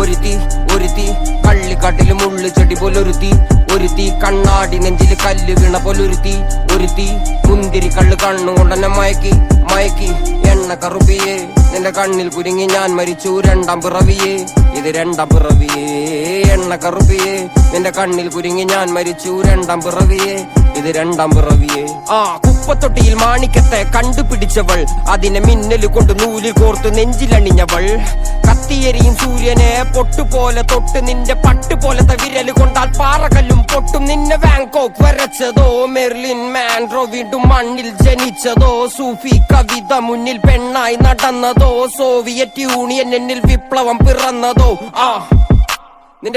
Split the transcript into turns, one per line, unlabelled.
ഒരുത്തി ഒരുത്തി. കള്ളിക്കാട്ടിൽ മുള്ളു ചെടി പോലൊരുത്തി. ഒരുത്തി കണ്ണാടി നെഞ്ചിൽ കല്ല് വീണ പോലൊരുത്തി. ഒരുത്തി മുന്തിരി കള്ള് കണ്ണുകൊണ്ടെന്നെ മയക്കി മയക്കി. എണ്ണ കറുപ്പിയെ നിന്റെ കണ്ണിൽ കുരുങ്ങി ഞാൻ മരിച്ചു. രണ്ടാം പിറവിയെ ഇത് രണ്ടാം പിറവിയേ. എണ്ണ കറുപ്പിയെ നിന്റെ കണ്ണിൽ കുരുങ്ങി ഞാൻ മരിച്ചു. രണ്ടാം പിറവിയെ ഇത് രണ്ടാം പിറവിയെ. ആ കുപ്പത്തൊട്ടിയിൽ മാണിക്കത്തെ കണ്ടുപിടിച്ചവൾ. അതിനെ മിന്നൽ കൊണ്ട് നൂലിൽ കോർത്ത് നെഞ്ചിലണിഞ്ഞവൾ. കത്തിയെരിയും സൂര്യനെ പൊട്ടുപോലെ തൊട്ട് നിന്റെ പട്ട് പോലത്തെ വിരൽ കൊണ്ടാൽ പാറകല്ലും പൊട്ടും നിന്നെ വാങ്കോക്ക് വരച്ചതോ മെർലിൻ മാൻഡ്രോ വീണ്ടും മണ്ണിൽ ജനിച്ചതോ സൂഫി കവിത മുന്നിൽ പെണ്ണായി നടന്നതോ സോവിയറ്റ് യൂണിയൻ എന്നിൽ വിപ്ലവം പിറന്നതോ. ആ.